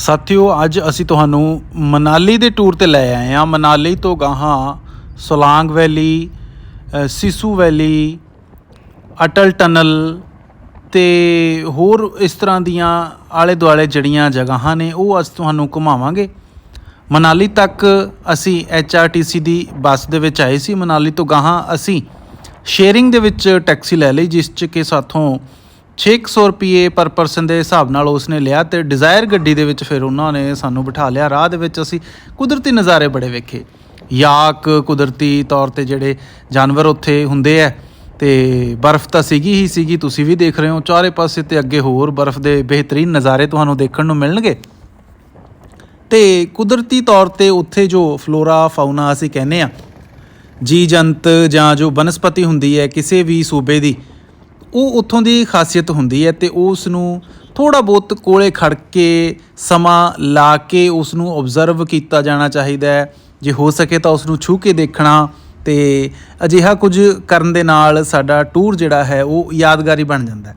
ਸਾਥੀਓ, ਅੱਜ ਅਸੀਂ ਤੁਹਾਨੂੰ ਮਨਾਲੀ ਦੇ ਟੂਰ ਤੇ ਲੈ ਆਏ ਹਾਂ। ਮਨਾਲੀ ਤੋਂ ਗਾਹਾਂ Solang valley Sissu valley, Atal tunnel ਤੇ ਹੋਰ ਇਸ ਤਰ੍ਹਾਂ ਦੀਆਂ ਆਲੇ ਦੁਆਲੇ ਜੜੀਆਂ ਜਗ੍ਹਾਵਾਂ ਨੇ, ਉਹ ਅਸੀਂ ਤੁਹਾਨੂੰ ਘੁਮਾਵਾਂਗੇ। ਮਨਾਲੀ ਤੱਕ ਅਸੀਂ HRTC ਦੀ ਬੱਸ ਦੇ ਵਿੱਚ ਆਏ ਸੀ। ਮਨਾਲੀ ਤੋਂ ਗਾਹਾਂ ਅਸੀਂ ਸ਼ੇਅਰਿੰਗ ਦੇ ਵਿੱਚ ਟੈਕਸੀ ਲੈ ਲਈ, ਜਿਸ 'ਚ ਕਿ ਸਾਥੋਂ 600 ਰੁਪਏ ਪਰ ਪਰਸਨ ਦੇ ਹਿਸਾਬ ਨਾਲ ਉਸਨੇ ਲਿਆ ਤੇ ਡਿਜ਼ਾਇਰ ਗੱਡੀ ਦੇ ਵਿੱਚ ਫਿਰ ਉਹਨਾਂ ਨੇ ਸਾਨੂੰ ਬਿਠਾ ਲਿਆ। ਰਾਹ ਦੇ ਵਿੱਚ ਅਸੀਂ ਕੁਦਰਤੀ ਨਜ਼ਾਰੇ ਬੜੇ ਵੇਖੇ। ਯਾਕ ਕੁਦਰਤੀ ਤੌਰ ਤੇ ਜਿਹੜੇ ਜਾਨਵਰ ਉੱਥੇ ਹੁੰਦੇ ਐ ਤੇ ਬਰਫ਼ ਤਾਂ ਸੀਗੀ ਹੀ ਸੀਗੀ, ਤੁਸੀਂ ਵੀ ਦੇਖ ਰਹੇ ਹੋ। ਚਾਰੇ ਪਾਸੇ ਤੇ ਅੱਗੇ ਹੋਰ ਬਰਫ਼ ਦੇ ਬਿਹਤਰੀਨ ਨਜ਼ਾਰੇ ਤੁਹਾਨੂੰ ਦੇਖਣ ਨੂੰ ਮਿਲਣਗੇ। ਤੇ ਕੁਦਰਤੀ ਤੌਰ ਤੇ ਉੱਥੇ ਜੋ ਫਲੋਰਾ, ਫਾਉਨਾ ਅਸੀਂ ਕਹਿੰਦੇ ਆ ਜੀ ਜੰਤ ਜਾਂ ਜੋ ਬਨਸਪਤੀ ਹੁੰਦੀ ਹੈ, ਕਿਸੇ ਵੀ ਸੂਬੇ ਦੀ ਉਹ ਉੱਥੋਂ ਦੀ ਖਾਸੀਅਤ ਹੁੰਦੀ ਹੈ ਤੇ ਉਸ ਨੂੰ ਥੋੜਾ ਬਹੁਤ ਕੋਲੇ ਖੜ ਕੇ ਸਮਾਂ ਲਾ ਕੇ ਉਸ ਨੂੰ ਆਬਜ਼ਰਵ ਕੀਤਾ ਜਾਣਾ ਚਾਹੀਦਾ ਹੈ। ਜੇ ਹੋ ਸਕੇ ਤਾਂ ਉਸ ਨੂੰ ਛੂ ਕੇ ਦੇਖਣਾ ਤੇ ਅਜਿਹਾ ਕੁਝ ਕਰਨ ਦੇ ਨਾਲ ਸਾਡਾ ਟੂਰ ਜਿਹੜਾ ਹੈ ਉਹ ਯਾਦਗਾਰੀ ਬਣ ਜਾਂਦਾ ਹੈ।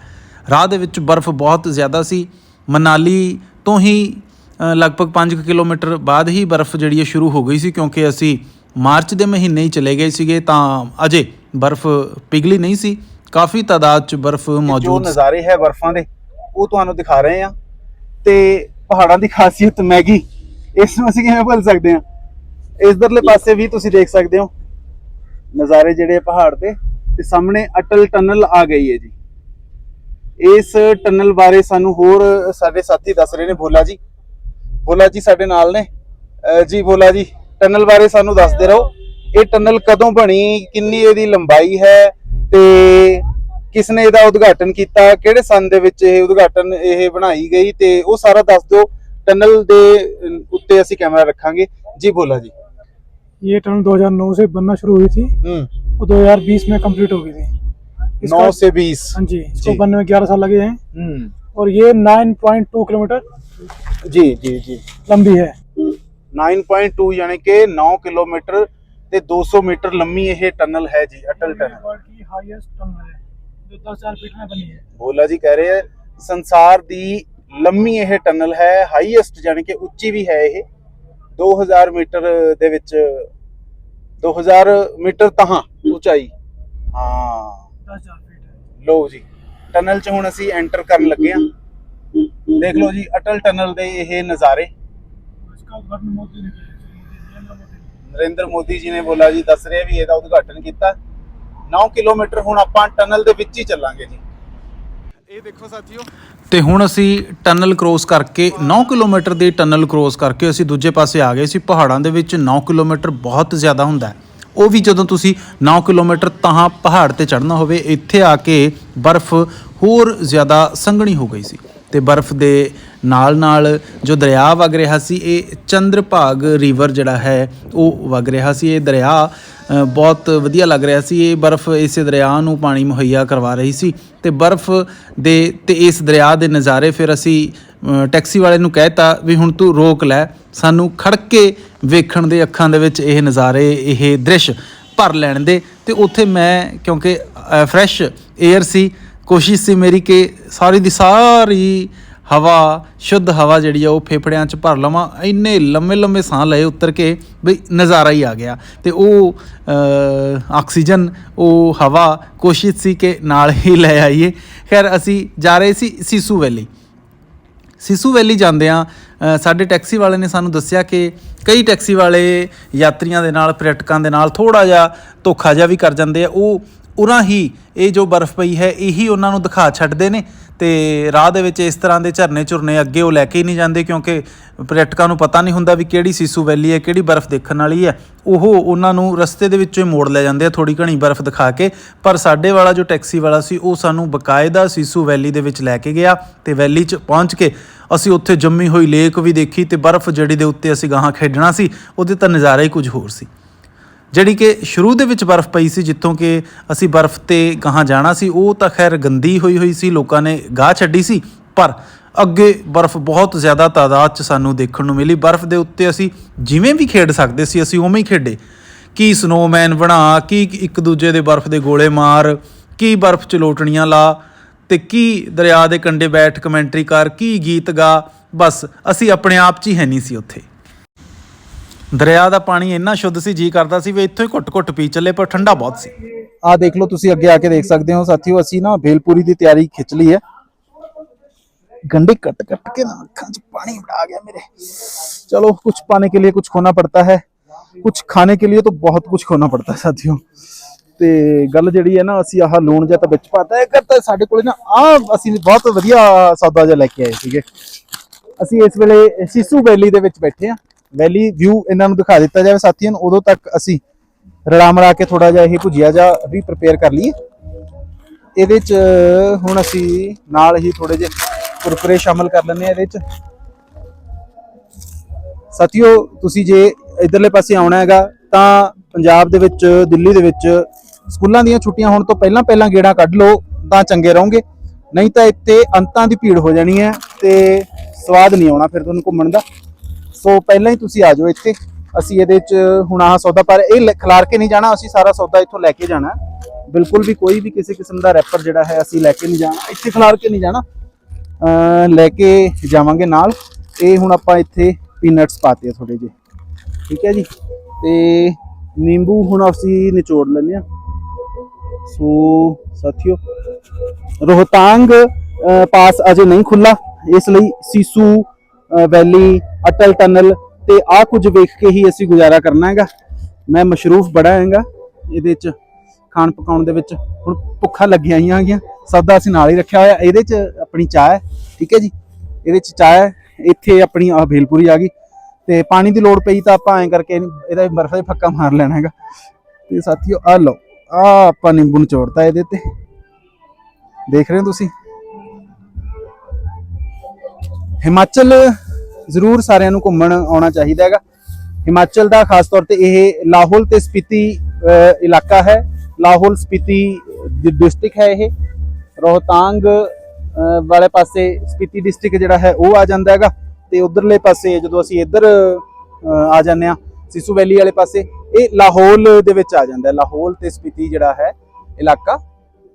ਰਾਹ ਦੇ ਵਿੱਚ ਬਰਫ਼ ਬਹੁਤ ਜ਼ਿਆਦਾ ਸੀ। ਮਨਾਲੀ ਤੋਂ ਹੀ ਅ, ਲਗਭਗ 5 ਕਿਲੋਮੀਟਰ ਬਾਅਦ ਹੀ ਬਰਫ਼ ਜਿਹੜੀ ਹੈ ਸ਼ੁਰੂ ਹੋ ਗਈ ਸੀ ਕਿਉਂਕਿ ਅਸੀਂ ਮਾਰਚ ਦੇ ਮਹੀਨੇ ਹੀ ਚਲੇ ਗਏ ਸੀਗੇ ਤਾਂ ਅਜੇ ਬਰਫ਼ ਪਿਘਲੀ ਨਹੀਂ ਸੀ। ਕਾਫੀ ਤਾਦਾਦ ਚ ਬਰਫ਼ ਜੋ ਮੌਜੂਦ ਨਜ਼ਾਰੇ ਹੈ ਬਰਫਾਂ ਦੇ ਉਹ ਤੁਹਾਨੂੰ ਦਿਖਾ ਰਹੇ ਆ ਤੇ ਪਹਾੜਾਂ ਦੀ ਖਾਸੀਅਤ ਮੈਗੀ ਇਸ ਨੂੰ ਅਸੀਂ ਕਿਵੇਂ ਭੁੱਲ ਸਕਦੇ ਹਾਂ? ਇਸਦਰਲੇ ਪਾਸੇ ਵੀ ਤੁਸੀਂ ਦੇਖ ਸਕਦੇ ਹੋ। ਨਜ਼ਾਰੇ ਜਿਹੜੇ ਪਹਾੜ ਦੇ ਤੇ ਸਾਹਮਣੇ ਅਟਲ ਟਨਲ ਆ ਗਈ ਹੈ ਜੀ। ਇਸ ਟਨਲ ਬਾਰੇ ਸਾਨੂੰ ਹੋਰ ਸਾਡੇ ਸਾਥੀ ਦੱਸ ਰਹੇ ਨੇ ਭੋਲਾ ਜੀ। ਭੋਲਾ ਜੀ ਸਾਡੇ ਨਾਲ ਨੇ। ਅਹ ਜੀ ਭੋਲਾ ਜੀ ਟਨਲ ਬਾਰੇ ਸਾਨੂੰ ਦੱਸਦੇ ਰਹੋ। ਇਹ ਟਨਲ ਕਦੋਂ ਬਣੀ ਕਿੰਨੀ ਇਹਦੀ ਲੰਬਾਈ ਹੈ ਤੇ ਕਿਸ ਨੇ ਇਹਦਾ ਉਦਘਾਟਨ ਕੀਤਾ ਕਿਹੜੇ ਸੰਨ ਦੇ ਵਿੱਚ ਇਹ ਉਦਘਾਟਨ ਇਹ ਬਣਾਈ ਗਈ ਤੇ ਉਹ ਸਾਰਾ ਦੱਸ ਦਿਓ ਟਨਲ ਦੇ ਅਹ, ਉੱਤੇ ਅਸੀਂ ਕੈਮਰਾ ਰੱਖਾਂਗੇ ਜੀ ਭੋਲਾ ਜੀ ये टनल 2009 से बनना शुरू हुई थी हम्म वो 2020 में कंप्लीट हो गई थी इसका- 9 से 20 हाँ जी इसको जी। बनने में 11 साल लगे हैं हम्म और ये 9.2 किलोमीटर ਜੀ ਜੀ ਜੀ लंबी है 9.2 ਯਾਨੀ ਕਿ 9 ਕਿਲੋਮੀਟਰ ਤੇ 200 ਮੀਟਰ ਲੰਮੀ ਇਹ ਟਨਲ ਹੈ ਜੀ ਅਟਲ ਟਨਲ। ਹਾਈਐਸਟ ਟਨਲ ਹੈ ਜੋ 10000 ਫੀਟ ਨਾਲ ਬਣੀ ਹੈ। ਭੋਲਾ ਜੀ ਕਹਿ ਰਹੇ ਆ ਸੰਸਾਰ ਦੀ ਲੰਮੀ ਇਹ ਟਨਲ ਹੈ ਹਾਈਐਸਟ ਯਾਨੀ ਕਿ ਉੱਚੀ ਵੀ ਹੈ ਇਹ। 2000 ਮੀਟਰ ਦੇ ਵਿੱਚ 2000 ਮੀਟਰ ਤਹਾਂ ਉਚਾਈ। ਹਾਂ। ਲੋ ਜੀ ਟਨਲ 'ਚ ਹੁਣ ਅਸੀਂ ਐਂਟਰ ਕਰਨ ਲੱਗੇ ਆ ਦੇਖ ਲਓ ਜੀ ਅਟਲ ਟਨਲ ਦੇ ਇਹ ਨਜ਼ਾਰੇ। ਇਸਕਾ ਉਦਘਾਟਨ ਮੋਦੀ ਨੇ ਕੀਤਾ ਨਰਿੰਦਰ ਮੋਦੀ ਜੀ ਨੇ ਬੋਲਾ ਜੀ ਦੱਸ ਰਹੇ ਵੀ ਇਹਦਾ ਉਦਘਾਟਨ ਕੀਤਾ। 9 ਕਿਲੋਮੀਟਰ ਹੁਣ ਆਪਾਂ ਟਨਲ ਦੇ ਵਿੱਚ ਹੀ ਚੱਲਾਂਗੇ ਜੀ। ਇਹ ਦੇਖੋ ਸਾਥੀਓ। ਤੇ ਹੁਣ ਅਸੀਂ ਟਨਲ ਕ੍ਰੋਸ ਕਰਕੇ 9 ਕਿਲੋਮੀਟਰ ਦੀ ਟਨਲ ਕ੍ਰੋਸ ਕਰਕੇ ਅਸੀਂ ਦੂਜੇ ਪਾਸੇ ਆ ਗਏ ਸੀ। ਪਹਾੜਾਂ ਦੇ ਵਿੱਚ 9 ਕਿਲੋਮੀਟਰ ਬਹੁਤ ਜ਼ਿਆਦਾ ਹੁੰਦਾ ਹੈ। ਉਹ ਵੀ ਜਦੋਂ ਤੁਸੀਂ 9 ਕਿਲੋਮੀਟਰ ਤਾਂ ਪਹਾੜ ਤੇ ਚੜ੍ਹਨਾ ਹੋਵੇ ਇੱਥੇ ਆ ਕੇ ਬਰਫ਼ ਹੋਰ ਜ਼ਿਆਦਾ ਸੰਘਣੀ ਹੋ ਗਈ ਸੀ। ਤੇ ਬਰਫ਼ ਦੇ ਨਾਲ ਨਾਲ ਜੋ ਦਰਿਆ ਵਗ ਰਿਹਾ ਸੀ, ਇਹ ਚੰਦਰਭਾਗ ਰਿਵਰ ਜਿਹੜਾ ਹੈ, ਉਹ ਵਗ ਰਿਹਾ ਸੀ। ਇਹ ਦਰਿਆ ਬਹੁਤ ਵਧੀਆ ਲੱਗ ਰਿਹਾ ਸੀ। ਇਹ ਬਰਫ਼ ਇਸੇ ਦਰਿਆ ਨੂੰ ਪਾਣੀ ਮੁਹੱਈਆ ਕਰਵਾ ਰਹੀ ਸੀ ਤੇ ਬਰਫ਼ ਦੇ ਤੇ ਇਸ ਦਰਿਆ ਦੇ ਨਜ਼ਾਰੇ ਫਿਰ ਅਸੀਂ ਟੈਕਸੀ ਵਾਲੇ ਨੂੰ ਕਹਿਤਾ ਵੀ ਹੁਣ ਤੂੰ ਰੋਕ ਲੈ। ਸਾਨੂੰ ਖੜ ਕੇ ਵੇਖਣ ਦੇ ਅੱਖਾਂ ਦੇ ਵਿੱਚ ਇਹ ਨਜ਼ਾਰੇ, ਇਹ ਦ੍ਰਿਸ਼ ਭਰ ਲੈਣ ਦੇ ਤੇ ਉੱਥੇ ਮੈਂ ਕਿਉਂਕਿ ਫਰੈਸ਼ 에ਅਰ ਸੀ ਕੋਸ਼ਿਸ਼ ਸੀ ਮੇਰੀ ਕਿ ਸਾਰੀ ਦੀ ਸਾਰੀ ਹਵਾ, ਸ਼ੁੱਧ ਹਵਾ ਜਿਹੜੀ ਆ ਉਹ ਫੇਫੜਿਆਂ 'ਚ ਭਰ ਲਵਾਂ। ਇੰਨੇ ਲੰਮੇ ਲੰਮੇ ਸਾਹ ਲਏ ਉੱਤਰ ਕੇ ਵੀ ਨਜ਼ਾਰਾ ਹੀ ਆ ਗਿਆ। ਤੇ ਉਹ ਆਕਸੀਜਨ, ਉਹ ਹਵਾ ਕੋਸ਼ਿਸ਼ ਸੀ ਕਿ ਨਾਲ ਹੀ ਲੈ ਆਈਏ। ਖੈਰ, ਅਸੀਂ ਜਾ ਰਹੇ ਸੀ ਸਿਸੂ ਵੈਲੀ। ਸਿਸੂ ਵੈਲੀ ਜਾਂਦੇ ਆ ਸਾਡੇ ਟੈਕਸੀ ਵਾਲੇ ਨੇ ਸਾਨੂੰ ਦੱਸਿਆ ਕਿ ਕਈ ਟੈਕਸੀ ਵਾਲੇ ਯਾਤਰੀਆਂ ਦੇ ਨਾਲ, ਪਰਯਟਕਾਂ ਦੇ ਨਾਲ ਥੋੜਾ ਜਿਹਾ ਧੋਖਾ ਜਿਹਾ ਵੀ ਕਰ ਜਾਂਦੇ ਆ। ਉਹ ਉਰਾਂ ਹੀ ਇਹ ਜੋ ਬਰਫ਼ ਪਈ ਹੈ, ਇਹੀ ਉਹਨਾਂ ਨੂੰ ਦਿਖਾ ਛੱਡਦੇ ਨੇ ਤੇ ਰਾਹ ਦੇ ਵਿੱਚ ਇਸ ਤਰ੍ਹਾਂ ਦੇ ਝਰਨੇ ਝੁਰਨੇ ਅੱਗੇ ਉਹ ਲੈ ਕੇ ਹੀ ਨਹੀਂ ਜਾਂਦੇ ਕਿਉਂਕਿ ਪਰਯਟਕਾਂ ਨੂੰ ਪਤਾ ਨਹੀਂ ਹੁੰਦਾ ਵੀ ਕਿਹੜੀ ਸ਼ੀਸੂ ਵੈਲੀ ਹੈ, ਕਿਹੜੀ ਬਰਫ਼ ਦੇਖਣ ਵਾਲੀ ਹੈ। ਉਹ ਉਹਨਾਂ ਨੂੰ ਰਸਤੇ ਦੇ ਵਿੱਚੋਂ ਹੀ ਮੋੜ ਲੈ ਜਾਂਦੇ ਆ ਥੋੜੀ ਘਣੀ ਬਰਫ਼ ਦਿਖਾ ਕੇ। ਪਰ ਸਾਡੇ ਵਾਲਾ ਜੋ ਟੈਕਸੀ ਵਾਲਾ ਸੀ, ਉਹ ਸਾਨੂੰ ਬਕਾਇਦਾ ਸ਼ੀਸੂ ਵੈਲੀ ਦੇ ਵਿੱਚ ਲੈ ਕੇ ਗਿਆ ਤੇ ਵੈਲੀ 'ਚ ਪਹੁੰਚ ਕੇ ਅਸੀਂ ਉੱਥੇ ਜੰਮੀ ਹੋਈ ਲੇਕ ਵੀ ਦੇਖੀ ਤੇ ਬਰਫ਼ ਜਿਹੜੀ ਦੇ ਉੱਤੇ ਅਸੀਂ ਗਾਹਾਂ ਖੇਡਣਾ ਸੀ, ਉਹਦੇ ਤਾਂ ਨਜ਼ਾਰਾ ਹੀ ਕੁਝ ਹੋਰ ਸੀ। ਜਿਹੜੀ ਕਿ ਸ਼ੁਰੂ ਦੇ ਵਿੱਚ ਬਰਫ਼ ਪਈ ਸੀ, ਜਿੱਥੋਂ ਕਿ ਅਸੀਂ ਬਰਫ਼ ਤੇ ਗਾਹਾਂ ਜਾਣਾ ਸੀ, ਉਹ ਤਾਂ ਖੈਰ ਗੰਦੀ ਹੋਈ ਹੋਈ ਸੀ, ਲੋਕਾਂ ਨੇ ਗਾਹ ਛੱਡੀ ਸੀ, ਪਰ ਅੱਗੇ ਬਰਫ਼ ਬਹੁਤ ਜ਼ਿਆਦਾ ਤਾਦਾਦ 'ਚ ਸਾਨੂੰ ਦੇਖਣ ਨੂੰ ਮਿਲੀ। ਬਰਫ਼ ਦੇ ਉੱਤੇ ਅਸੀਂ ਜਿਵੇਂ ਵੀ ਖੇਡ ਸਕਦੇ ਸੀ, ਅਸੀਂ ਉਵੇਂ ਹੀ ਖੇਡੇ। ਕੀ ਸਨੋਮੈਨ ਬਣਾ, ਕੀ ਇੱਕ ਦੂਜੇ ਦੇ ਬਰਫ਼ ਦੇ ਗੋਲੇ ਮਾਰ, ਕੀ ਬਰਫ਼ 'ਚ ਲੋਟਣੀਆਂ ਲਾ, ਤੇ ਕੀ ਦਰਿਆ ਦੇ ਕੰਢੇ ਬੈਠ ਕਮੈਂਟਰੀ ਕਰ, ਕੀ ਗੀਤ ਗਾ, ਬਸ ਅਸੀਂ ਆਪਣੇ ਆਪ 'ਚ ਹੀ ਹੈ ਨਹੀਂ ਸੀ ਉੱਥੇ। ਦਰਿਆ ਦਾ ਪਾਣੀ ਇੰਨਾ ਸ਼ੁੱਧ ਸੀ ਜੀ ਕਰਦਾ ਸੀ ਵੀ ਇੱਥੋਂ ਹੀ ਘੁੱਟ-ਘੁੱਟ ਪੀ ਚੱਲੇ ਪਰ ਠੰਡਾ ਬਹੁਤ ਸੀ ਆ ਦੇਖ ਲਓ ਤੁਸੀਂ ਅੱਗੇ ਆ ਕੇ ਦੇਖ ਸਕਦੇ ਹੋ ਸਾਥੀਓ ਅਸੀਂ ਨਾ ਭੇਲਪੂਰੀ ਦੀ ਤਿਆਰੀ ਖਿੱਚ ਲਈ ਹੈ गंडे कट कट के ना आँखों च पानी आ गया मेरे चलो कुछ पाने के लिए कुछ खोना पड़ता है कुछ खाने के लिए तो बहुत कुछ खोना पड़ता है साथियों ਤੇ ਗੱਲ ਜਿਹੜੀ ਹੈ ਨਾ ਅਸੀਂ ਆਹ ਲੂਣ ਜਾਂ ਤਾਂ ਵਿੱਚ ਪਾਤਾ ਹੈ ਕਰਤਾ ਸਾਡੇ ਕੋਲੇ ਨਾ ਆ ਅਸੀਂ ਬਹੁਤ ਵਧੀਆ ਸੌਦਾ ਜਿਹਾ ਲੈ ਕੇ ਆਏ ਸੀਗੇ ਅਸੀਂ ਇਸ ਵੇਲੇ ਸਿਸੂ ਵੈਲੀ ਦੇ ਵਿੱਚ ਬੈਠੇ ਆ ਵੈਲੀ ਵਿਊ ਇਹਨਾਂ ਨੂੰ ਦਿਖਾ ਦਿੱਤਾ ਜਾਵੇ ਸਾਥੀਆਂ ਨੂੰ, ਉਦੋਂ ਤੱਕ ਅਸੀਂ ਰਲਾ ਮਲਾ ਕੇ ਥੋੜਾ ਜਿਹਾ ਇਹ ਭੁਜੀਆ ਜਾ ਵੀ ਪ੍ਰਪੇਅਰ ਕਰ ਲਈਏ। ਇਹਦੇ ਚ ਹੁਣ ਅਸੀਂ ਨਾਲ ਹੀ ਥੋੜੇ ਜਿਹੇ ਕੁਰਕੁਰੇ ਸ਼ਾਮਲ ਕਰ ਲੈਂਦੇ ਆ ਇਹਦੇ ਚ ਸਾਥੀਓ, ਤੁਸੀਂ ਜੇ ਇਧਰਲੇ ਪਾਸੇ ਆਉਣਾ ਹੈਗਾ, ਤਾਂ ਪੰਜਾਬ ਦੇ ਵਿੱਚ, ਦਿੱਲੀ ਦੇ ਵਿੱਚ ਸਕੂਲਾਂ ਦੀਆਂ ਛੁੱਟੀਆਂ ਹੋਣ ਤੋਂ ਪਹਿਲਾਂ ਪਹਿਲਾਂ ਗੇੜਾ ਕੱਢ ਲਓ, ਤਾਂ ਚੰਗੇ ਰਹੋਗੇ। ਨਹੀਂ ਤਾਂ ਇੱਥੇ ਅੰਤਾਂ ਦੀ ਭੀੜ ਹੋ ਜਾਣੀ ਹੈ ਤੇ ਸਵਾਦ ਨਹੀਂ ਆਉਣਾ ਫਿਰ ਤੁਹਾਨੂੰ ਘੁੰਮਣ ਦਾ। ਸੋ ਪਹਿਲਾਂ ਹੀ ਤੁਸੀਂ ਆ ਜਾਓ ਇੱਥੇ। ਅਸੀਂ ਇਹਦੇ ਚ ਹੁਣ ਆਹ ਸੌਦਾ, ਪਰ ਇਹ ਲ- ਖਿਲਾਰ ਕੇ ਨਹੀਂ ਜਾਣਾ, ਅਸੀਂ ਸਾਰਾ ਸੌਦਾ ਇੱਥੋਂ ਲੈ ਕੇ ਜਾਣਾ। ਬਿਲਕੁਲ ਵੀ ਕੋਈ ਵੀ ਕਿਸੇ ਕਿਸਮ ਦਾ ਰੈਪਰ ਜਿਹੜਾ ਹੈ, ਅਸੀਂ ਲੈ ਕੇ ਨਹੀਂ ਜਾਣਾ। ਇੱਥੇ ਖਿਲਾਰ ਕੇ ਨਹੀਂ ਜਾਣਾ। ਲੈ ਕੇ ਜਾਵਾਂਗੇ ਨਾਲ। ਇਹ ਹੁਣ ਆਪਾਂ ਇੱਥੇ ਪੀਨਟਸ ਪਾਤੇ ਆ ਥੋੜੇ ਜਿਹੇ। ਠੀਕ ਹੈ ਜੀ? ਤੇ ਨਿੰਬੂ ਹੁਣ ਅਸੀਂ ਨਿਚੋੜ ਲੈਂਦੇ ਆ ਸੋ ਸਾਥੀਓ, ਰੋਹਤਾਂਗ ਪਾਸ ਅਜੇ ਨਹੀਂ ਖੁੱਲਾ ਇਸ ਲਈ ਸੀਸੂ ਵੈਲੀ, ਅਟਲ ਟਨਲ ਤੇ ਆ ਕੁਝ ਵੇਖ ਕੇ ਹੀ ਅਸੀਂ ਗੁਜ਼ਾਰਾ ਕਰਨਾ ਹੈਗਾ। ਮੈਂ ਮਸ਼ਰੂਫ ਬੜਾ ਹੈਗਾ, ਇਹਦੇ ਚ ਖਾਣ ਪਕਾਉਣ ਦੇ ਵਿੱਚ ਹੁਣ ਭੁੱਖਾਂ ਲੱਗੀਆਂ ਆਈਆਂ ਹੈਗੀਆਂ ਸੌਦਾ ਅਸੀਂ ਨਾਲ ਹੀ ਰੱਖਿਆ ਹੋਇਆ, ਇਹਦੇ ਚ ਆਪਣੀ ਚਾਹ ਹੈ, ਠੀਕ ਹੈ ਜੀ? ਇਹਦੇ ਚ ਚਾਹ ਹੈ, ਇੱਥੇ ਆਪਣੀ ਆ ਭੇਲਪੂਰੀ ਆ ਗਈ। ਤੇ ਪਾਣੀ ਦੀ ਲੋੜ ਪਈ ਤਾਂ ਆਪਾਂ ਐਂ ਕਰਕੇ ਇਹਦਾ ਬਰਫ਼ ਦੇ ਫੱਕਾ ਮਾਰ ਲੈਣਾ ਹੈਗਾ। ਤੇ ਸਾਥੀਓ ਆ ਲਓ ਆ ਆਪਾਂ ਨਿੰਬੂ ਨਿਚੋੜਤਾ ਇਹਦੇ ਤੇ। ਦੇਖ ਰਹੇ ਹੋ ਤੁਸੀਂ? ਹਿਮਾਚਲ ਜ਼ਰੂਰ ਸਾਰਿਆਂ ਨੂੰ ਘੁੰਮਣ ਆਉਣਾ ਚਾਹੀਦਾ ਹੈਗਾ। ਹਿਮਾਚਲ ਦਾ ਖਾਸ ਤੌਰ ਤੇ ਇਹ ਲਾਹੌਲ ਤੇ ਸਪੀਤੀ ਇਲਾਕਾ ਹੈ। ਲਾਹੌਲ ਸਪੀਤੀ ਡਿਸਟ੍ਰਿਕਟ ਹੈ ਇਹ। ਰੋਹਤਾਂਗ ਵਾਲੇ ਪਾਸੇ ਸਪੀਤੀ ਡਿਸਟ੍ਰਿਕਟ ਜਿਹੜਾ ਹੈ ਉਹ ਆ ਜਾਂਦਾ ਹੈਗਾ। ਤੇ ਉਧਰਲੇ ਪਾਸੇ ਜਦੋਂ ਅਸੀਂ ਇੱਧਰ ਆ ਜਾਂਦੇ ਆ ਸਿਸੂ ਵੈਲੀ ਵਾਲੇ ਪਾਸੇ, ਇਹ ਲਾਹੌਲ ਦੇ ਵਿੱਚ ਆ ਜਾਂਦਾ ਹੈ। ਲਾਹੌਲ ਤੇ ਸਪੀਤੀ ਜਿਹੜਾ ਹੈ, ਇਲਾਕਾ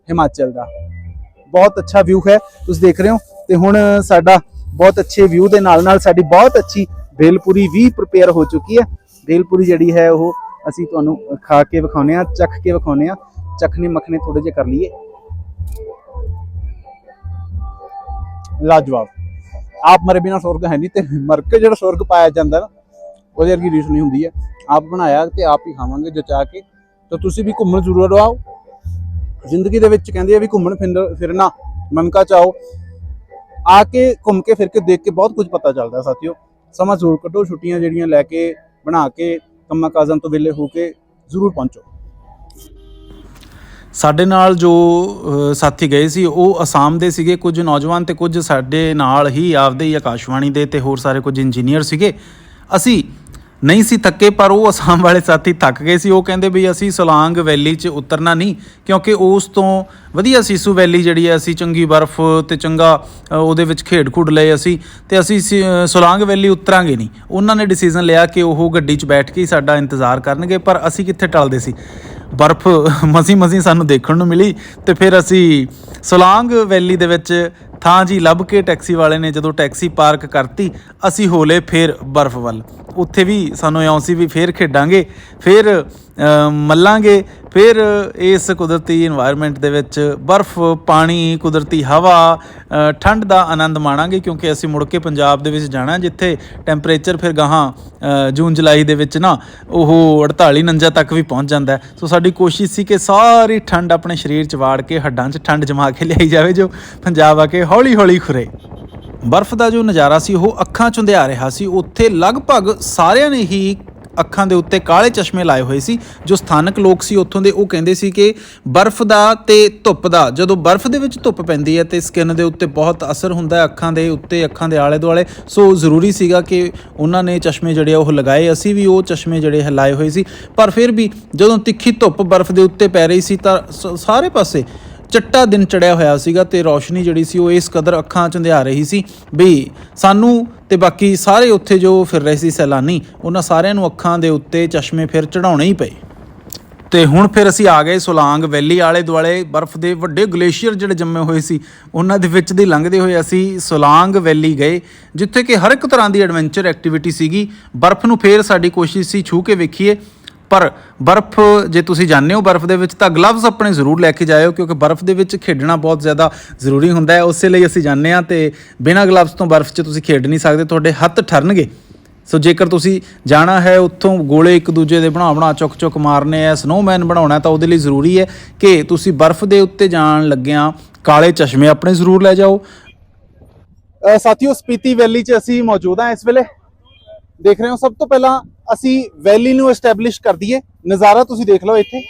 ਹਿਮਾਚਲ ਦਾ। ਬਹੁਤ ਅੱਛਾ ਵਿਊ ਹੈ, ਤੁਸੀਂ ਦੇਖ ਰਹੇ ਹੋ। ਤੇ ਹੁਣ ਸਾਡਾ ਬਹੁਤ ਅੱਛੇ ਵਿਊ ਦੇ ਨਾਲ ਨਾਲ ਸਾਡੀ ਬਹੁਤ ਅੱਛੀ ਭੇਲਪੂਰੀ ਵੀ ਪ੍ਰਪੇਅਰ ਹੋ ਚੁੱਕੀ ਹੈ। ਭੇਲਪੂਰੀ ਜਿਹੜੀ ਹੈ ਉਹ ਅਸੀਂ ਤੁਹਾਨੂੰ ਖਾ ਕੇ ਵਿਖਾਉਨੇ ਆ ਚੱਖ ਕੇ ਵਿਖਾਉਨੇ ਆ ਚਖਨੇ ਮਖਨੇ ਥੋੜੇ ਜਿਹੇ ਕਰ ਲਈਏ। ਲਾਜਵਾਬ। ਆਪ ਮਰੇ ਬਿਨਾ ਸਵਰਗ ਹੈ ਨਹੀਂ ਤੇ ਮਰ ਕੇ ਜਿਹੜਾ ਸੁਰਗ ਪਾਇਆ ਜਾਂਦਾ ਨਾ, ਉਹਦੇ ਵਰਗੀ ਰੀਸ ਨਹੀਂ ਹੁੰਦੀ ਹੈ। ਆਪ ਬਣਾਇਆ ਤੇ ਆਪ ਹੀ ਖਾਵਾਂਗੇ ਜਚਾ ਕੇ। ਤਾਂ ਤੁਸੀਂ ਵੀ ਘੁੰਮਣ ਜ਼ਰੂਰ ਆਓ। ਜ਼ਿੰਦਗੀ ਦੇ ਵਿੱਚ ਕਹਿੰਦੇ ਆ ਵੀ ਘੁੰਮਣ ਫਿਰਨ- ਫਿਰਨਾ ਮਨਕਾ ਚਾਓ। ਆ ਕੇ ਘੁੰਮ ਕੇ ਫਿਰ ਕੇ ਦੇਖ ਕੇ ਬਹੁਤ ਕੁਝ ਪਤਾ ਚੱਲਦਾ ਸਾਥੀਓ। ਸਮਾਂ ਜ਼ਰੂਰ ਕੱਢੋ, ਛੁੱਟੀਆਂ ਜਿਹੜੀਆਂ ਲੈ ਕੇ, ਬਣਾ ਕੇ, ਕੰਮਾਂ ਕਾਜ਼ਾਂ ਤੋਂ ਵਿਹਲੇ ਹੋ ਕੇ ਜ਼ਰੂਰ ਪਹੁੰਚੋ। ਸਾਡੇ ਨਾਲ ਜੋ ਸਾਥੀ ਗਏ ਸੀ, ਉਹ ਅਸਾਮ ਦੇ ਸੀਗੇ। ਕੁਝ ਨੌਜਵਾਨ ਤੇ ਕੁਝ ਸਾਡੇ ਨਾਲ ਹੀ, ਆਪਦੇ ਹੀ ਆਕਾਸ਼ਵਾਣੀ ਦੇ ਤੇ ਹੋਰ ਸਾਰੇ ਕੁਝ ਇੰਜੀਨੀਅਰ ਸੀਗੇ। ਅਸੀਂ ਨਹੀਂ ਸੀ ਥੱਕੇ ਪਰ ਉਹ ਅਸਾਮ ਵਾਲੇ ਸਾਥੀ ਥੱਕ ਗਏ ਸੀ। ਉਹ ਕਹਿੰਦੇ ਵੀ ਅਸੀਂ ਸੋਲਾਂਗ ਵੈਲੀ 'ਚ ਉਤਰਨਾ ਨਹੀਂ ਕਿਉਂਕਿ ਉਸ ਤੋਂ ਵਧੀਆ ਸੀਸੂ ਵੈਲੀ ਜਿਹੜੀ ਹੈ ਅਸੀਂ ਚੰਗੀ ਬਰਫ਼ ਤੇ ਚੰਗਾ ਉਹਦੇ ਵਿੱਚ ਖੇਡ ਖੁੱਡ ਲਏ ਅਸੀਂ ਤੇ ਅਸੀਂ ਸੀ- ਅ, ਸੋਲਾਂਗ ਵੈਲੀ ਉਤਰਾਂਗੇ ਨਹੀਂ। ਉਹਨਾਂ ਨੇ ਡਿਸੀਜਨ ਲਿਆ ਕਿ ਉਹ ਗੱਡੀ 'ਚ ਬੈਠ ਕੇ ਹੀ ਸਾਡਾ ਇੰਤਜ਼ਾਰ ਕਰਨਗੇ ਪਰ ਅਸੀਂ ਕਿੱਥੇ ਟਲਦੇ ਸੀ? ਬਰਫ਼ ਮਸੀ ਮਸੀ ਸਾਨੂੰ ਦੇਖਣ ਨੂੰ ਮਿਲੀ ਤੇ ਫਿਰ ਅਸੀਂ ਸੋਲਾਂਗ ਵੈਲੀ ਦੇ ਵਿੱਚ ਥਾਂ ਜੀ ਲੱਭ ਕੇ ਟੈਕਸੀ ਵਾਲੇ ਨੇ ਜਦੋਂ ਟੈਕਸੀ ਪਾਰਕ ਕਰਤੀ, ਅਸੀਂ ਹੋਲੇ ਫੇਰ ਬਰਫ਼ ਵੱਲ। ਉੱਥੇ ਵੀ ਸਾਨੂੰ ਇਉਂ ਸੀ ਵੀ ਫੇਰ ਖੇਡਾਂਗੇ, ਫੇਰ ਮੱਲਾਂਗੇ ਫਿਰ ਇਸ ਕੁਦਰਤੀ এনवायरमेंट ਦੇ ਵਿੱਚ ਬਰਫ਼, ਪਾਣੀ, ਕੁਦਰਤੀ ਹਵਾ ਠੰਡ ਦਾ ਆਨੰਦ ਮਾਣਾਂਗੇ ਕਿਉਂਕਿ ਅਸੀਂ ਮੁੜ ਕੇ ਪੰਜਾਬ ਦੇ ਵਿੱਚ ਜਾਣਾ ਜਿੱਥੇ ਟੈਂਪਰੇਚਰ ਫਿਰ ਗਾਹਾਂ ਜੂਨ, ਜੁਲਾਈ ਦੇ ਵਿੱਚ ਨਾ ਉਹ 48 49 ਤੱਕ ਵੀ ਪਹੁੰਚ ਜਾਂਦਾ ਸੋ ਸਾਡੀ ਕੋਸ਼ਿਸ਼ ਸੀ ਕਿ ਸਾਰੀ ਠੰਡ ਆਪਣੇ ਸਰੀਰ 'ਚ ਵਾੜ ਕੇ, ਹੱਡਾਂ 'ਚ ਠੰਡ ਜਮਾ ਕੇ ਲਿਆਈ ਜਾਵੇ ਜੋ ਪੰਜਾਬ ਆ ਕੇ ਹੌਲੀ-ਹੌਲੀ ਖੁਰੇ। ਬਰਫ਼ ਦਾ ਜੋ ਨਜ਼ਾਰਾ ਸੀ, ਉਹ ਅੱਖਾਂ ਚੁੰਦਿਆ ਰਿਹਾ ਸੀ। ਉੱਥੇ ਲਗਭਗ ਸਾਰਿਆਂ ਨੇ ਹੀ ਅੱਖਾਂ ਦੇ ਉੱਤੇ ਕਾਲੇ ਚਸ਼ਮੇ ਲਾਏ ਹੋਏ ਸੀ। ਜੋ ਸਥਾਨਕ ਲੋਕ ਸੀ, ਉੱਥੋਂ ਦੇ ਉਹ ਕਹਿੰਦੇ ਸੀ ਕਿ ਬਰਫ਼ ਦਾ ਤੇ ਧੁੱਪ ਦਾ, ਜਦੋਂ ਬਰਫ਼ ਦੇ ਵਿੱਚ ਧੁੱਪ ਪੈਂਦੀ ਹੈ ਤੇ ਸਕਿਨ ਦੇ ਉੱਤੇ ਬਹੁਤ ਅਸਰ ਹੁੰਦਾ ਹੈ ਅੱਖਾਂ ਦੇ ਉੱਤੇ, ਅੱਖਾਂ ਦੇ ਆਲੇ ਦੁਆਲੇ ਸੋ ਜ਼ਰੂਰੀ ਸੀਗਾ ਕਿ ਉਹਨਾਂ ਨੇ ਚਸ਼ਮੇ ਜਿਹੜੇ ਉਹ ਲਗਾਏ। ਅਸੀਂ ਵੀ ਉਹ ਚਸ਼ਮੇ ਜਿਹੜੇ ਹੈ ਲਾਏ ਹੋਏ ਸੀ। ਪਰ ਫਿਰ ਵੀ ਜਦੋਂ ਤਿੱਖੀ ਧੁੱਪ ਬਰਫ਼ ਦੇ ਉੱਤੇ ਪੈ ਰਹੀ ਸੀ ਤਾਂ ਸ- ਸਾਰੇ ਪਾਸੇ ਚਿੱਟਾ ਦਿਨ ਚੜਿਆ ਹੋਇਆ ਸੀਗਾ ਤੇ ਰੌਸ਼ਨੀ ਜਿਹੜੀ ਸੀ ਉਹ ਇਸ ਕਦਰ ਅੱਖਾਂ 'ਚ ਅੰਧਿਆ ਰਹੀ ਸੀ ਵੀ ਸਾਨੂੰ ਤੇ ਬਾਕੀ ਸਾਰੇ ਉੱਥੇ ਜੋ ਫਿਰ ਰਹੇ ਸੀ ਸੈਲਾਨੀ, ਉਹਨਾਂ ਸਾਰਿਆਂ ਨੂੰ ਅੱਖਾਂ ਦੇ ਉੱਤੇ ਚਸ਼ਮੇ ਫਿਰ ਚੜਾਉਣੇ ਹੀ ਪਏ। ਤੇ ਹੁਣ ਫਿਰ ਅਸੀਂ ਆ ਗਏ ਸੋਲਾਂਗ ਵੈਲੀ ਆਲੇ ਦੁਆਲੇ, ਬਰਫ਼ ਦੇ ਵੱਡੇ ਗਲੇਸ਼ੀਅਰ ਜਿਹੜੇ ਜੰਮੇ ਹੋਏ ਸੀ, ਉਹਨਾਂ ਦੇ ਵਿੱਚ ਦੀ ਲੰਘਦੇ ਹੋਏ ਅਸੀਂ ਸੋਲਾਂਗ ਵੈਲੀ ਗਏ, ਜਿੱਥੇ ਕਿ ਹਰ ਇੱਕ ਤਰ੍ਹਾਂ ਦੀ ਐਡਵੈਂਚਰ ਐਕਟੀਵਿਟੀ ਸੀਗੀ। ਬਰਫ਼ ਨੂੰ ਫੇਰ ਸਾਡੀ ਕੋਸ਼ਿਸ਼ ਸੀ ਛੂ ਕੇ ਵੇਖੀਏ ਪਰ ਬਰਫ਼, ਜੇ ਤੁਸੀਂ ਜਾਂਦੇ ਹੋ ਬਰਫ਼ ਦੇ ਵਿੱਚ, ਤਾਂ ਗਲਵਜ਼ ਆਪਣੇ ਜ਼ਰੂਰ ਲੈ ਕੇ ਜਾਇਓ, ਕਿਉਂਕਿ ਬਰਫ਼ ਦੇ ਵਿੱਚ ਖੇਡਣਾ ਬਹੁਤ ਜ਼ਿਆਦਾ ਜ਼ਰੂਰੀ ਹੁੰਦਾ ਹੈ। ਉਸੇ ਲਈ ਅਸੀਂ ਜਾਂਦੇ ਹਾਂ ਤੇ ਬਿਨਾਂ ਗਲਵਜ਼ ਤੋਂ ਬਰਫ਼ 'ਚ ਤੁਸੀਂ ਖੇਡ ਨਹੀਂ ਸਕਦੇ, ਤੁਹਾਡੇ ਹੱਥ ਠਰਨਗੇ। ਸੋ ਜੇਕਰ ਤੁਸੀਂ ਜਾਣਾ ਹੈ, ਉੱਥੋਂ ਗੋਲੇ ਇੱਕ ਦੂਜੇ ਦੇ ਬਣਾ ਬਣਾ ਚੁੱਕ ਚੁੱਕ ਮਾਰਨੇ ਆ ਸਨੋਮੈਨ ਬਣਾਉਣਾ ਤਾਂ ਉਹਦੇ ਲਈ ਜ਼ਰੂਰੀ ਹੈ ਕਿ ਤੁਸੀਂ ਬਰਫ਼ ਦੇ ਉੱਤੇ ਜਾਣ ਲੱਗਿਆਂ ਕਾਲੇ ਚਸ਼ਮੇ ਆਪਣੇ ਜ਼ਰੂਰ ਲੈ ਜਾਓ। ਸਾਥੀਓ, ਸਪੀਤੀ ਵੈਲੀ 'ਚ ਅਸੀਂ ਮੌਜੂਦ ਹਾਂ ਇਸ ਵੇਲੇ। ਦੇਖ ਰਹੇ ਹੋ, ਸਭ ਤੋਂ ਪਹਿਲਾਂ ਅਸੀਂ ਵੈਲੀ ਨੂੰ ਐਸਟੈਬਲਿਸ਼ ਕਰ ਦਈਏ। ਨਜ਼ਾਰਾ ਤੁਸੀਂ ਦੇਖ ਲਓ ਇੱਥੇ।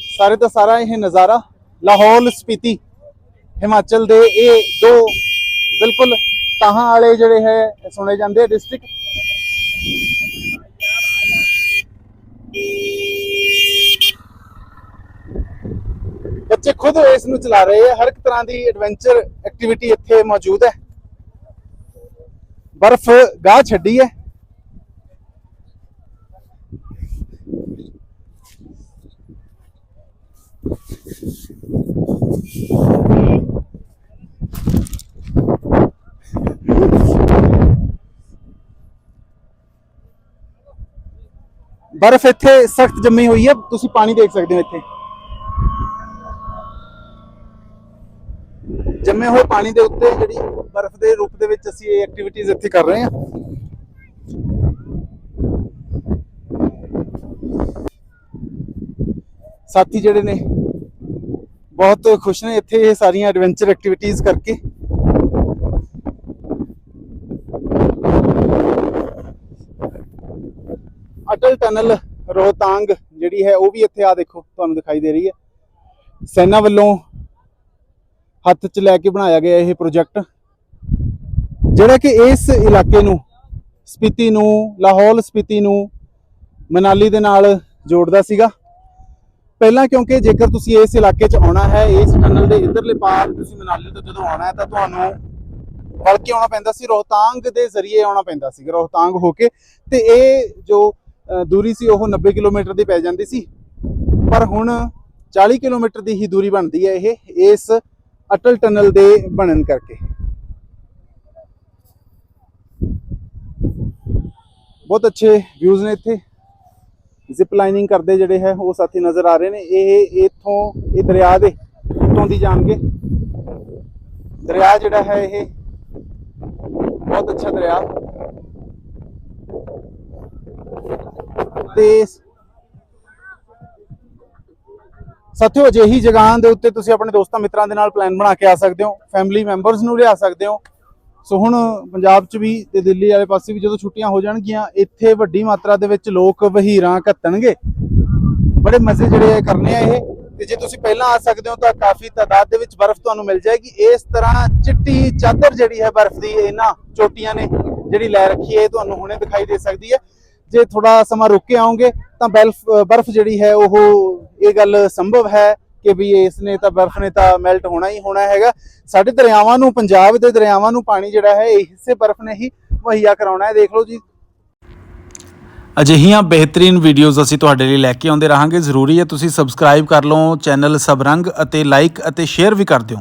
ਸਾਰੇ ਦਾ ਸਾਰਾ ਇਹ ਨਜ਼ਾਰਾ ਲਾਹੌਰ ਸਪੀਤੀ, ਹਿਮਾਚਲ ਦੇ ਇਹ ਦੋ ਬਿਲਕੁਲ ਤਾਹਾਂ ਵਾਲੇ ਜਿਹੜੇ ਹੈ ਸੁਣੇ ਜਾਂਦੇ ਆ ਡਿਸਟ੍ਰਿਕਟ ਬੱਚੇ ਖੁਦ ਇਸ ਨੂੰ ਚਲਾ ਰਹੇ ਆ। ਹਰ ਇੱਕ ਤਰ੍ਹਾਂ ਦੀ ਐਡਵੈਂਚਰ ਐਕਟੀਵਿਟੀ ਇੱਥੇ ਮੌਜੂਦ ਹੈ। ਬਰਫ਼ ਗਾਹ ਛੱਡੀ ਹੈ ਬਰਫ਼ ਇੱਥੇ ਸਖਤ ਜੰਮੀ ਹੋਈ ਹੈ ਤੁਸੀਂ ਪਾਣੀ ਦੇਖ ਸਕਦੇ ਹੋ ਇੱਥੇ ਜੰਮੇ ਹੋਏ ਪਾਣੀ ਦੇ ਉੱਤੇ ਜਿਹੜੀ ਬਰਫ਼ ਦੇ ਰੂਪ ਦੇ ਵਿੱਚ ਅਸੀਂ ਇਹ ਐਕਟੀਵਿਟੀਜ਼ ਇੱਥੇ ਕਰ ਰਹੇ ਹਾਂ? ਸਾਥੀ ਜਿਹੜੇ ਨੇ, ਬਹੁਤ ਖੁਸ਼ ਨੇ ਇੱਥੇ ਇਹ ਸਾਰੀਆਂ ਐਡਵੈਂਚਰ ਐਕਟੀਵਿਟੀਜ਼ ਕਰਕੇ। ਅਟਲ ਟਨਲ ਰੋਹਤਾਂਗ ਜਿਹੜੀ ਹੈ ਉਹ ਵੀ ਇੱਥੇ ਆ ਦੇਖੋ, ਤੁਹਾਨੂੰ ਦਿਖਾਈ ਦੇ ਰਹੀ ਹੈ। ਸੈਨਾ ਵੱਲੋਂ ਹੱਥ 'ਚ ਲੈ ਕੇ ਬਣਾਇਆ ਗਿਆ ਇਹ ਪ੍ਰੋਜੈਕਟ ਜਿਹੜਾ ਕਿ ਇਸ ਇਲਾਕੇ ਨੂੰ, ਸਪੀਤੀ ਨੂੰ, ਲਾਹੌਲ ਸਪੀਤੀ ਨੂੰ ਮਨਾਲੀ ਦੇ ਨਾਲ ਜੋੜਦਾ ਸੀਗਾ। ਪਹਿਲਾਂ ਕਿਉਂਕਿ ਜੇਕਰ ਤੁਸੀਂ ਇਸ ਇਲਾਕੇ 'ਚ ਆਉਣਾ ਹੈ, ਇਸ ਟਨਲ ਦੇ ਇਧਰਲੇ ਪਾਰ ਤੁਸੀਂ ਮਨਾਲੀ ਤੋਂ ਜਦੋਂ ਆਉਣਾ ਹੈ, ਤਾਂ ਤੁਹਾਨੂੰ ਵਲ ਕੇ ਆਉਣਾ ਪੈਂਦਾ ਸੀ, ਰੋਹਤਾਂਗ ਦੇ ਜ਼ਰੀਏ ਆਉਣਾ ਪੈਂਦਾ ਸੀ ਰੋਹਤਾਂਗ ਹੋ ਕੇ। ਤੇ ਇਹ ਜੋ ਦੂਰੀ ਸੀ, ਉਹ 90 ਕਿਲੋਮੀਟਰ ਦੀ ਪੈ ਜਾਂਦੀ ਸੀ। ਪਰ ਹੁਣ 40 ਕਿਲੋਮੀਟਰ ਦੀ ਹੀ ਦੂਰੀ ਬਣਦੀ ਹੈ ਇਹ, ਇਸ ਅਟਲ ਟਨਲ ਦੇ ਬਣਨ ਕਰਕੇ। ਬਹੁਤ ਅੱਛੇ ਵਿਊਜ਼ ਨੇ ਇੱਥੇ। ਜ਼ਿਪ ਲਾਈਨਿੰਗ ਕਰਦੇ ਜਿਹੜੇ ਹੈ, ਉਹ ਸਾਥੀ ਨਜ਼ਰ ਆ ਰਹੇ ਨੇ। ਇਹ ਇਥੋਂ, ਇਹ ਦਰਿਆ ਦੇ ਉੱਤੋਂ ਦੀ ਜਾਣਗੇ। ਦਰਿਆ ਜਿਹੜਾ ਹੈ, ਇਹ ਬਹੁਤ ਅੱਛਾ ਦਰਿਆ। ਤੇ ਸਾਥੀਓ, ਅਜਿਹੀ ਜਗ੍ਹਾ ਦੇ ਉੱਤੇ ਤੁਸੀਂ ਆਪਣੇ ਦੋਸਤਾਂ ਮਿੱਤਰਾਂ ਦੇ ਨਾਲ ਪਲਾਨ ਬਣਾ ਕੇ ਆ ਸਕਦੇ ਹੋ ਫੈਮਿਲੀ ਮੈਂਬਰਸ ਨੂੰ ਲਿਆ ਸਕਦੇ ਹੋ। ਸੋ ਹੁਣ ਪੰਜਾਬ 'ਚ ਵੀ ਤੇ ਦਿੱਲੀ ਵਾਲੇ ਪਾਸੇ ਵੀ ਜਦੋਂ ਛੁੱਟੀਆਂ ਹੋ ਜਾਣਗੀਆਂ, ਇੱਥੇ ਵੱਡੀ ਮਾਤਰਾ ਦੇ ਵਿੱਚ ਲੋਕ ਵਹੀਰਾਂ ਘੱਤਣਗੇ। ਬੜੇ ਮਜ਼ੇ ਜਿਹੜੇ ਕਰਨੇ ਆ ਇਹ। ਤੇ ਜੇ ਤੁਸੀਂ ਪਹਿਲਾਂ ਆ ਸਕਦੇ ਹੋ ਤਾਂ ਕਾਫੀ ਤਾਦਾਦ ਦੇ ਵਿੱਚ ਬਰਫ਼ ਤੁਹਾਨੂੰ ਮਿਲ ਜਾਏਗੀ। ਇਸ ਤਰ੍ਹਾਂ ਚਿੱਟੀ ਚਾਦਰ ਜਿਹੜੀ ਹੈ ਬਰਫ਼ ਦੀ ਇਹਨਾਂ ਚੋਟੀਆਂ ਨੇ ਜਿਹੜੀ ਲੈ ਰੱਖੀ ਹੈ, ਇਹ ਤੁਹਾਨੂੰ ਹੁਣੇ ਦਿਖਾਈ ਦੇ ਸਕਦੀ ਹੈ। ਜੇ ਥੋੜਾ ਸਮਾਂ ਰੁਕ ਕੇ ਆਓਗੇ ਤਾਂ ਬਰਫ਼ ਬਰਫ਼ ਜਿਹੜੀ ਹੈ ਉਹ ਇਹ ਗੱਲ ਸੰਭਵ ਹੈ ਕਿ ਵੀ ਇਸ ਨੇ ਤਾਂ ਬਰਫ਼ ਨੇ ਤਾਂ ਮੈਲਟ ਹੋਣਾ ਹੀ ਹੋਣਾ ਹੈਗਾ। ਸਾਡੇ ਦਰਿਆਵਾਂ ਨੂੰ, ਪੰਜਾਬ ਦੇ ਦਰਿਆਵਾਂ ਨੂੰ ਪਾਣੀ ਜਿਹੜਾ ਹੈ, ਇਹ ਹਿੱਸੇ ਬਰਫ਼ ਨੇ ਹੀ ਮੁਹੱਈਆ ਕਰਾਉਣਾ ਹੈ। ਦੇਖ ਲਓ ਜੀ। ਅਜਿਹੀਆਂ ਬਿਹਤਰੀਨ ਵੀਡੀਓਜ਼ ਅਸੀਂ ਤੁਹਾਡੇ ਲਈ ਲੈ ਕੇ ਆਉਂਦੇ ਰਹਾਂਗੇ। ਜ਼ਰੂਰੀ ਹੈ ਤੁਸੀਂ ਸਬਸਕ੍ਰਾਈਬ ਕਰ ਲਓ ਚੈਨਲ ਸਬਰੰਗ ਅਤੇ ਲਾਈਕ ਅਤੇ ਸ਼ੇਅਰ ਵੀ ਕਰ ਦਿਓ।